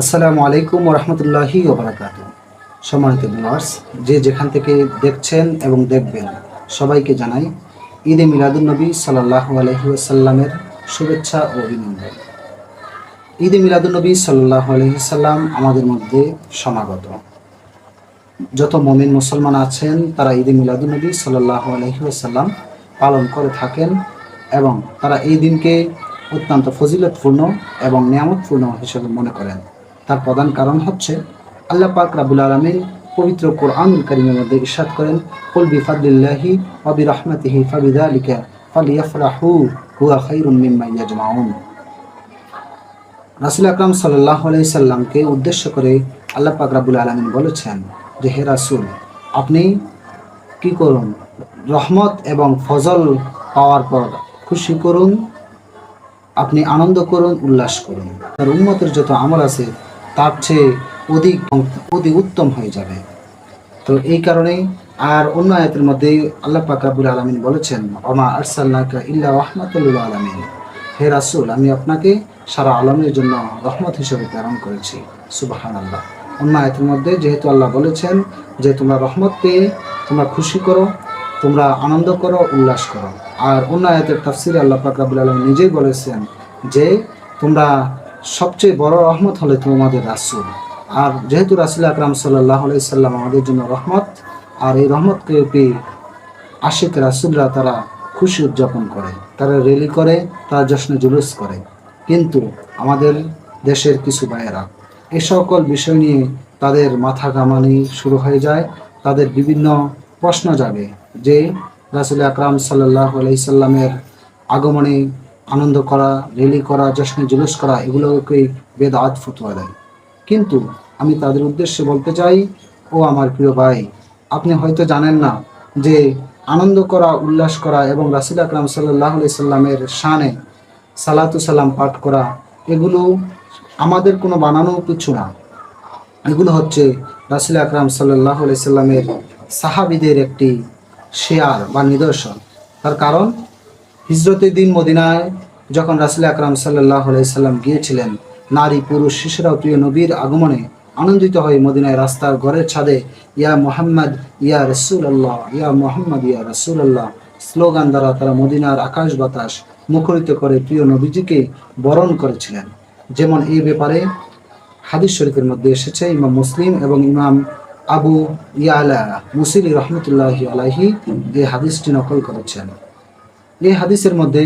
আসসালামু আলাইকুম রহমতুল্লাহি ওবরাকাত সম্মানিত ভিউয়ার্স, যে যেখান থেকে দেখছেন এবং দেখবেন, সবাইকে জানাই ঈদে মিলাদুলনবী সাল্লাহ আলহি আসাল্লামের শুভেচ্ছা ও অভিনন্দন। ঈদে মিলাদুলনবী সাল্লাহ আলহি সাল্লাম আমাদের মধ্যে সমাগত। যত মমিন মুসলমান আছেন, তারা ঈদে মিলাদুলনবী সাল্লাহ আলহি আসাল্লাম পালন করে থাকেন এবং তারা এই দিনকে অত্যন্ত ফজিলতপূর্ণ এবং নিয়ামতপূর্ণ হিসেবে মনে করেন। তার প্রধান কারণ হচ্ছে আল্লাহ পাক রাবুল আলমিন পবিত্র কোরআনুল করিমের মধ্যে ইরশাদ করেন, কুল বিফাদিল্লাহি ওয়া বিরহমাতিহি ফাবিযালিকা ফালিয়াফরাহু, হুয়া খায়রুম মিম্মা ইয়াজমাউন। রাসূল আকরাম আলাইহি সাল্লামকে উদ্দেশ্য করে আল্লাহ পাক রাবুল আলমিন বলেছেন যে, হে রাসূল, আপনি কি করুন? রহমত এবং ফজল পাওয়ার পর খুশি করুন, আপনি আনন্দ করুন, উল্লাস করুন। তার উন্মতের যত আমল আছে তার চেয়ে অধিক অধিক উত্তম হয়ে যাবে। তো এই কারণেই আর অন্য আয়াতের মধ্যে আল্লাহ পাক রাব্বুল আলামিন বলেছেন, ওমা আরসালনাকা ইল্লা রাহমাতুল আলামিন। হে রাসুল, আমি আপনাকে সারা আলমের জন্য রহমত হিসেবে প্রেরণ করেছি। সুবাহান আল্লাহ অন্য আয়াতের মধ্যে যেহেতু আল্লাহ বলেছেন যে, তোমরা রহমত পেয়ে, তোমরা খুশি করো, তোমরা আনন্দ করো, উল্লাস করো। আর অন্য আয়াতের তাফসিরে আল্লাহ পাক রাব্বুল আলামিন নিজেই বলেছেন যে, তোমরা সবচেয়ে বড় রহমত হলে তোমাদের রাসূল। আর যেহেতু রাসুল আকরাম সাল্লাহ সাল্লাম আমাদের জন্য রহমত, আর এই রহমতকে পেয়ে আশিক রাসুলরা তারা খুশি উদযাপন করে, তারা রেলি করে, তারা জশ্ন জুলুস করে। কিন্তু আমাদের দেশের কিছু ভাইয়েরা, এ সকল বিষয় নিয়ে তাদের মাথা ঘামানি শুরু হয়ে যায়, তাদের বিভিন্ন প্রশ্ন যাবে যে রাসুল আকরাম সাল্লাহ আলাইসাল্লামের আগমনে আনন্দ করা রেলি করা জশ্নে জুলুস করা এগুলোকেই বেদাত ফুতুয়া দেয়। কিন্তু আমি তাদের উদ্দেশ্যে বলতে চাই, ও আমার প্রিয় ভাই, আপনি হয়তো জানেন না যে আনন্দ করা, উল্লাস করা এবং রাসুল আকরাম সাল্লাহ সাল্লামের শানে সালাতু সালাম পাঠ করা, এগুলো আমাদের কোনো বানানো কিছু না। এগুলো হচ্ছে রাসুল আকরাম সাল্লাহ সাল্লামের সাহাবিদের একটি শেয়ার বা নিদর্শন। তার কারণ হিজরতের দিন মদিনায় যখন রাসুল আকরাম সাল্লাহ সাল্লাম গিয়েছিলেন, নারী, পুরুষ, শিশুরাও প্রিয় নবীর আগমনে আনন্দিত হয়ে মদিনায় রাস্তার ঘরের ছাদে, ইয়া মোহাম্মদ, ইয়া রসুল আল্লাহ ইয়া মোহাম্মদ, ইয়া রসুল আল্লাহ স্লোগান দ্বারা তারা মদিনার আকাশ বাতাস মুখরিত করে প্রিয় নবীজিকে বরণ করেছিলেন। যেমন এই ব্যাপারে হাদিস শরীফের মধ্যে এসেছে, ইমাম মুসলিম এবং ইমাম আবু ইয়ালা মুসিলি রহমতুল্লাহ আলাহি এই হাদিসটি নকল করেছেন। এই হাদিসের মধ্যে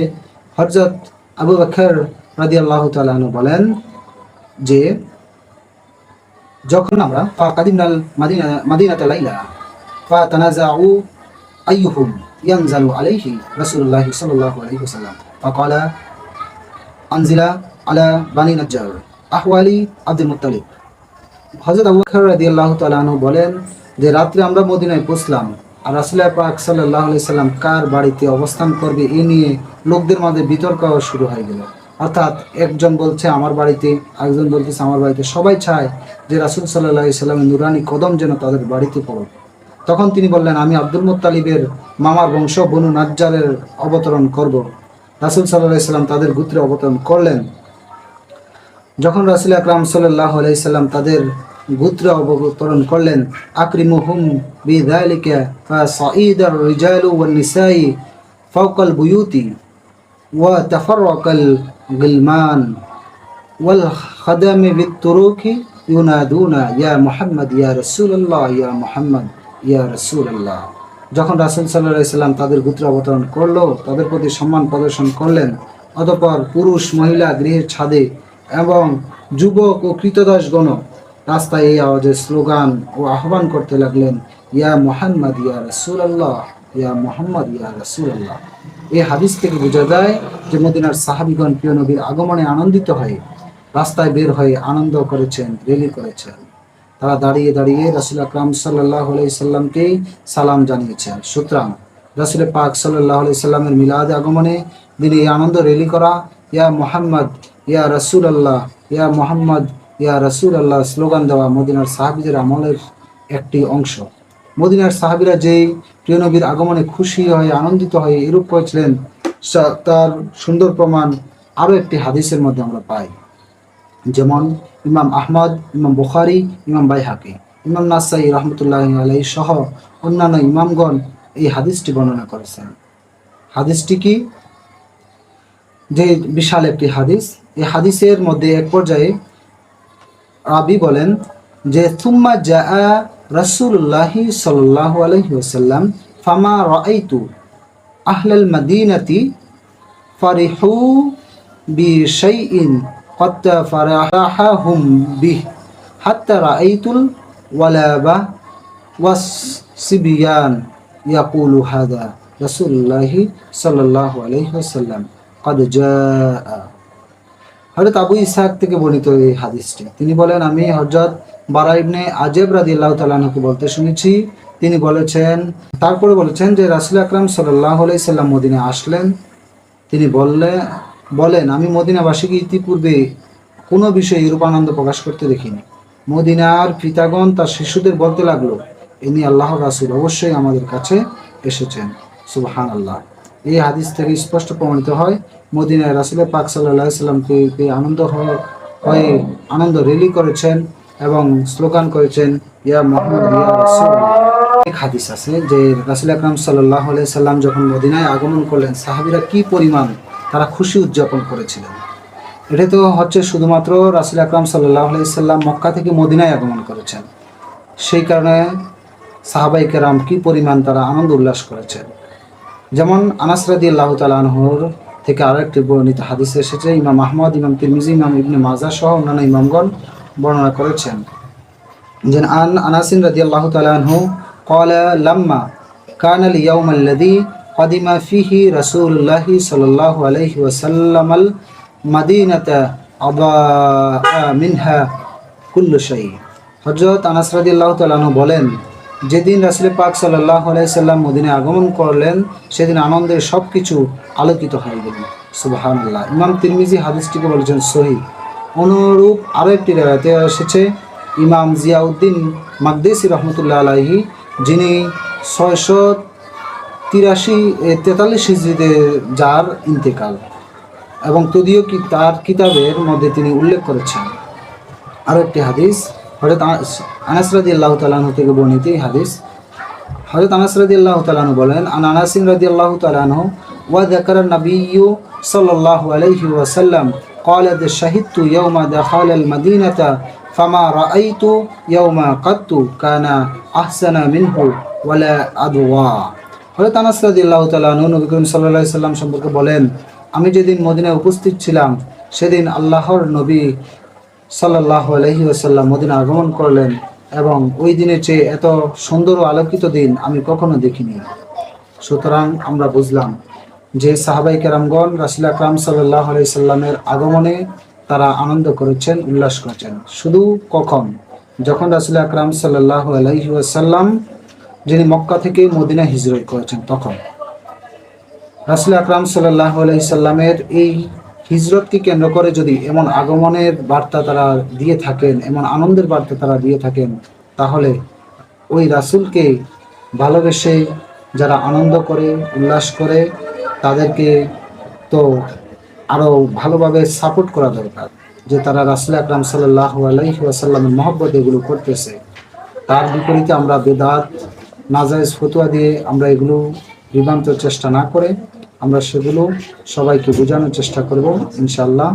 হরজত আবু বকর রাদি আল্লাহ তালু বলেন যে, যখন আমরা কাদিমনাল মাদিনা, মাদিনাতে লাইলা ফা ইয়ানজালু আলাইহি আনজিলা আলা বানি নাজ্জার আহওয়ালি আব্দুল মুত্তালিব। হযরত আবু বকর রাদিয়াল্লাহু তাআলা বলেন যে, রাত্রে আমরা মদিনায় পৌঁছলাম। আর রাসূলুল্লাহ পাক সাল্লাল্লাহু আলাইহি সাল্লাম কার বাড়িতে অবস্থান করবে এ নিয়ে লোকদের মাঝে বিতর্ক শুরু হয়ে গেল। অর্থাৎ একজন বলছে, আমার বাড়িতে একজন বলতেছে, আমার বাড়িতে। সবাই চায় যে রাসুল সাল্লাহ সাল্লামের নুরানি কদম যেন তাদের বাড়িতে পড়ুক। তখন তিনি বললেন, আমি আব্দুল মুত্তালিবের মামার বংশ বনু নাজ্জারের অবতরণ করব। রাসুল সাল্লাহ সাল্লাম তাদের গুত্রে অবতরণ করলেন। যখন রাসুল আকরাম সাল্লাহ আলাইসাল্লাম তাদের গুত্র অবতরণ করলেন, আকরিমুহুম বিদালিকা সাঈদ আর রিজাল ও নিসাই ফাওকাল বুয়ুতি ওয়া তাফাররাকাল গিলমান ওয়াল খাদামি বিতরুকি ইউনাদুনা ইয়া মুহাম্মদ, ইয়া রাসূলুল্লাহ, ইয়া মুহাম্মদ, ইয়া রাসূলুল্লাহ। যখন রাসুল সাল্লাহ ইসলাম তাদের গুত্র অবতরণ করল, তাদের প্রতি সম্মান প্রদর্শন করলেন। অতপর পুরুষ, মহিলা, গৃহের ছাদে এবং যুবক ও কৃতদাসগণ রাস্তায় এই আওয়াজে স্লোগান ও আহ্বান করতে লাগলেন, ইয়া মোহাম্মদ, ইয়া রসুল আল্লাহ ইয়া মোহাম্মদ, ইয়া রসুল আল্লাহ এই হাদিস থেকে বোঝা যায় যে মদিনার সাহাবিগণ প্রিয় নবীর আগমনে আনন্দিত হয়ে রাস্তায় বের হয়ে আনন্দ করেছেন, রেলি করেছেন। তারা দাঁড়িয়ে দাঁড়িয়ে রাসুল আকরাম সাল্লাহ সাল্লামকেই সালাম জানিয়েছেন। সুতরাং রাসুল পাক সাল্লাহ সাল্লামের মিলাদ আগমনে দিনে এই আনন্দ রেলি করা, ইয়া মোহাম্মদ, ইয়া রসুল আল্লাহ ইয়া মোহাম্মদ ইয়া রসুল আল্লাহ স্লোগান দেওয়া মদিনার সাহাবিদের আমলের একটি অংশ। মদিনার সাহাবিরা যেই প্রিয় নবীর আগমনে খুশি হয়ে, আনন্দিত হয়ে এরূপ করেছিলেন তার সুন্দর প্রমাণ আরও একটি হাদিসের মধ্যে আমরা পাই। যেমন ইমাম আহমদ, ইমাম বুখারি, ইমাম বাইহাকি, ইমাম নাসাই রহমতুল্লাহ আলাই সহ অন্যান্য ইমামগণ এই হাদিসটি বর্ণনা করেছেন। হাদিসটি কি? যে বিশাল একটি হাদিস। এই হাদিসের মধ্যে এক পর্যায়ে রাবি বলেন যে থুম্মা জা রাসূলুল্লাহি সাল্লাল্লাহু আলাইহি ওয়াসাল্লাম ফামা রাআইতু আহলাল মাদিনাতি ফারিহু বিশাইইন قد فرحهم به حتى رأيت الولابة والصبيان يقول هذا رسول الله صلى الله عليه وسلم قد جاء হযরত আবু ইসহাক থেকে বর্ণিত এই হাদিসটি। তিনি বলেন, আমি হযরত বারা ইবনে আজেব রাদিয়াল্লাহু তাআলা আনহুকে বলতে শুনেছি, তিনি বলেছেন, তারপরে বলেছেন যে রাসূল আকরাম আলাইহি সাল্লাম মদিনে আসলেন। তিনি বললে, বলেন, আমি মদিনাবাসীকে ইতিপূর্বে কোনো বিষয়ে এরূপ আনন্দ প্রকাশ করতে দেখিনি। মদিনার পিতাগণ তার শিশুদের বলতে লাগল, ইনি আল্লাহ রাসুল, অবশ্যই আমাদের কাছে এসেছেন। সুবহান আল্লাহ এই হাদিস থেকে স্পষ্ট প্রমাণিত হয় মদিনায় রাসুলের পাক সাল্লাহ সাল্লামকে আনন্দ হয়ে আনন্দ রেলি করেছেন এবং স্লোগান করেছেন, ইয়া মোহাম্মদ, ইয়া রাসূল এক হাদিস আছে যে রাসুল আকরাম সাল্লাহ সাল্লাম যখন মদিনায় আগমন করলেন, সাহাবিরা কি পরিমাণ তারা খুশি উদযাপন করেছিলেন? এটা তো হচ্ছে শুধুমাত্র রাসুল আকরাম সাল্লাহ সাল্লাম মক্কা থেকে মদিনায় আগমন করেছেন। সেই কারণে সাহাবাই কেরাম কি পরিমাণ তারা আনন্দ উল্লাস করেছেন? যেমন আনাস রাদি আল্লাহ তালাহর থেকে আরও একটি বর্ণিত হাদিসে এসেছে, ইমাম আহমদ, ইমাম তিরমিজি, ইমাম ইবনে মাজা সহ অন্যান্য ইমামগণ বর্ণনা করেছেন। যেন আন আনাসিন রাজি আল্লাহ তালু কল লাম্মা কানাল ইয়াউমাল্লাদি কদিমা ফিহি রসুল্লাহ সাল্লাহ আলহি ওসাল্লামাল মাদিনাত আবা মিনহা কুল্লুশাই হজরত আনাস রাজি আল্লাহ তালু বলেন যেদিন রাসূল পাক সাল্লাল্লাহু আলাইহি সাল্লাম মদিনায় আগমন করলেন, সেদিন আনন্দের সব কিছু আলোকিত হয়ে গেল। সুবহানাল্লাহ। ইমাম তিরমিজি হাদিসটিকে বলেছেন, সহি। অনুরূপ আরও একটি রেওয়ায়তে এসেছে, ইমাম জিয়াউদ্দিন মাকদেসি রহমতুল্লাহ আলাহি যিনি ছয়শো তিরাশি তেতাল্লিশ হিজড়িতে যার ইন্তেকাল এবং তদীয় কি, তার কিতাবের মধ্যে তিনি উল্লেখ করেছেন। আরও একটি হাদিস হজরত আনাস রাদি আল্লাহ তালাহু থেকে বর্ণিত এই হাদিস হজরত আনাস রাদি আল্লাহ তালাহু বলেন আন আনাসিন রাদি আল্লাহ তালাহু ওয়া দাকার নবিয়্যু সাল্লাল্লাহু আলাইহি ওয়াসাল্লাম قال شهدت يوم دخل المدينة فما رأيت يوم قط كان أحسن منه ولا أدوى হযরত আনাস রাদিয়াল্লাহু তাআলা আনহু নবী করিম সাল্লাল্লাহু আলাইহি সাল্লাম সম্পর্কে বলেন আমি যেদিন মদিনায় উপস্থিত ছিলাম সেদিন আল্লাহর নবী সাল্লাহ আলহি আসাল্লাম মদিনা আগমন করলেন এবং ওই দিনের চেয়ে এত সুন্দর ও আলোকিত দিন আমি কখনো দেখিনি। সুতরাং আমরা বুঝলাম যে সাহাবাই কেরামগণ রাসুল আকরাম সাল্লাহ সাল্লামের আগমনে তারা আনন্দ করেছেন, উল্লাস করেছেন। শুধু কখন? যখন রাসুল আকরাম সাল্লাহ আলাইহি আসাল্লাম যিনি মক্কা থেকে মদিনা হিজরত করেছেন, তখন। রাসুল আকরাম সাল্লাহ আলাই সাল্লামের এই হিজরতকে কেন্দ্র করে যদি এমন আগমনের বার্তা তারা দিয়ে থাকেন, এমন আনন্দের বার্তা তারা দিয়ে থাকেন, তাহলে ওই রাসুলকে ভালোবেসে যারা আনন্দ করে, উল্লাস করে, তাদেরকে তো আরও ভালোভাবে সাপোর্ট করা দরকার। যে তারা রাসুল আকরাম সাল্লাহ আলাইহি আসাল্লামের মহব্বত এগুলো করতেছে। তার বিপরীতে আমরা বেদাত নাজাইজ ফতুয়া দিয়ে আমরা এগুলো বিভ্রান্ত চেষ্টা না করে আমরা সেগুলো সবাইকে বোঝানোর চেষ্টা করব ইনশাল্লাহ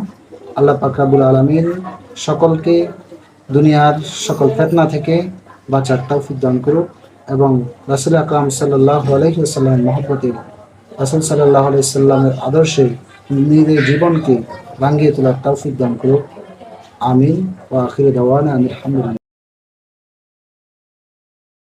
আল্লাহ পাকরাবুল আলমিন সকলকে দুনিয়ার সকল ফেতনা থেকে বাঁচার তৌফিক দান করুক এবং রাসুল আকরাম সাল্লাহ আলহিসাল্লামের মহব্বতে রাসুল সাল্লাহ আলাইসাল্লামের আদর্শে নিজেদের জীবনকে ভাঙ্গিয়ে তোলার তৌফিক দান করুক। আমিন। ও আখির দাওয়ানা আলহামদুলিল্লাহ